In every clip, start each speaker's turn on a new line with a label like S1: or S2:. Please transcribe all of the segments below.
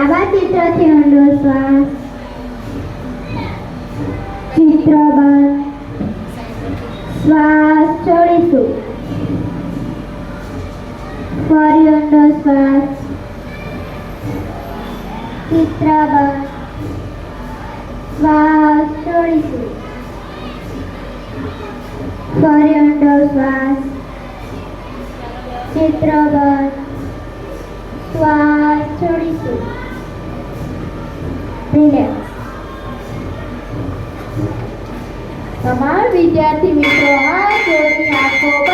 S1: આવા ચિત્રથી ઊંડો શ્વાસ. ચિત્ર બંધ શ્વાસ છોડીશું. ફરી ઊંડો શ્વાસ. ચિત્ર બંધ શ્વાસ છોડીશું. ફરી ઊંડો શ્વાસ. ચિત્ર બંધ શ્વાસ છોડીશું. રિલેક્સ
S2: વિદ્યાર્થી મિત્રો હાથ જોડી આંખો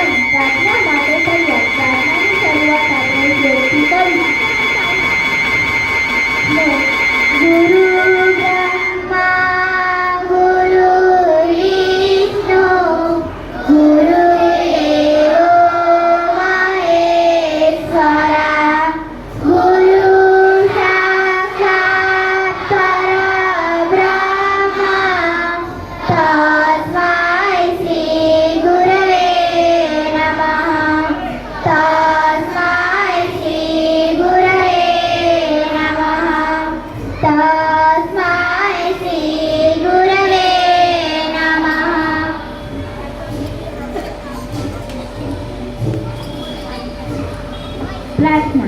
S1: Krishna.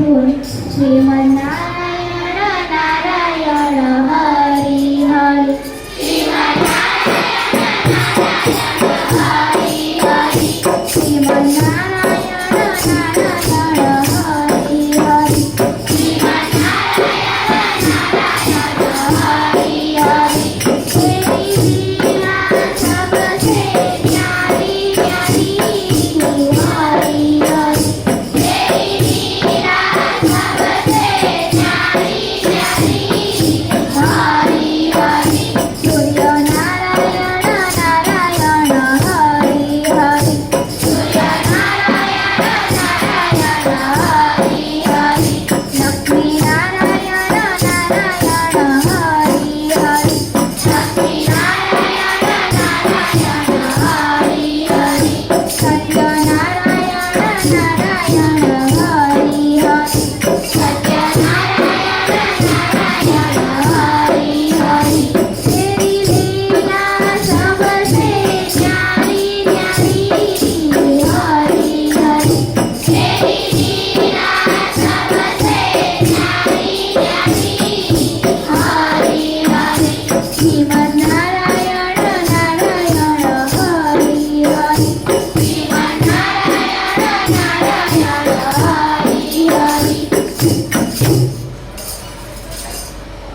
S1: Put to my Narayana,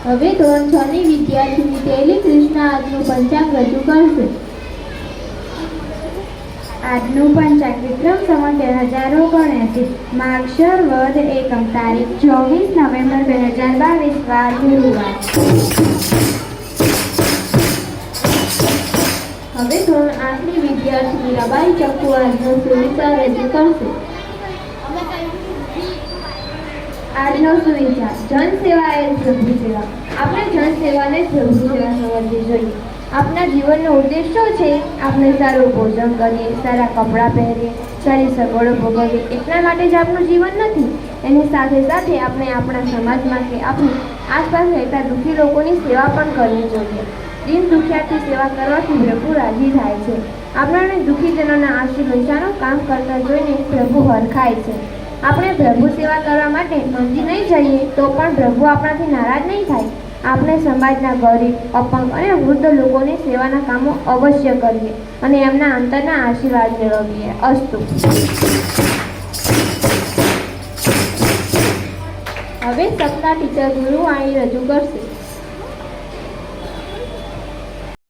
S2: હવે ધોરણ છ ની વિદ્યાર્થીની તેલી કૃષ્ણ આજનું પંચાંગ રજૂ કરશે.
S1: આજનું પંચાંગ વિક્રમ સંવત બે હજાર ઓગણએંસી. માગશર વધ એકમ તારીખ ચોવીસ નવેમ્બર બે હજાર બાવીસ, વાર ગુરુવાર.
S2: હવે ધોરણ આઠની વિદ્યાર્થીની રબાઈ ચક્કુ આજનું સુવિધા રજૂ કરશે.
S1: આજનો સુવિચાર જન સેવા એ પ્રભુ સેવા.
S2: આપણે જનસેવાને પ્રભુ સેવા સમજવી જોઈએ. આપણા જીવનનો ઉદ્દેશ શું છે? આપણે સારું ભોજન કરીએ, સારા કપડાં પહેરીએ, સારી સગવડો ભોગવીએ. એટલા માટે જ આપણું જીવન નથી. એની સાથે સાથે આપણે આપણા સમાજમાં કે આપણી આસપાસ રહેતા દુઃખી લોકોની સેવા પણ કરવી જોઈએ. દિન દુખિયાથી સેવા કરવાથી પ્રભુ રાજી થાય છે. આપણને દુઃખીજનોના આશીર્વચાનું કામ કરતા જોઈને પ્રભુ હરખાય છે. આપણે પ્રભુ સેવા કરવા માટે મંદિર નહીં જઈએ, તો પણ પ્રભુ આપણાથી નારાજ નહીં થાય. આપણે સમાજના ગરીબ, અપંગ અને વૃદ્ધ લોકોની સેવાના કામો અવશ્ય કરીએ અને એમના અંતરના આશીર્વાદ મેળવીએ. અસ્તુ. હવે સપના ટીચર ગુરુવાણી રજૂ કરશે.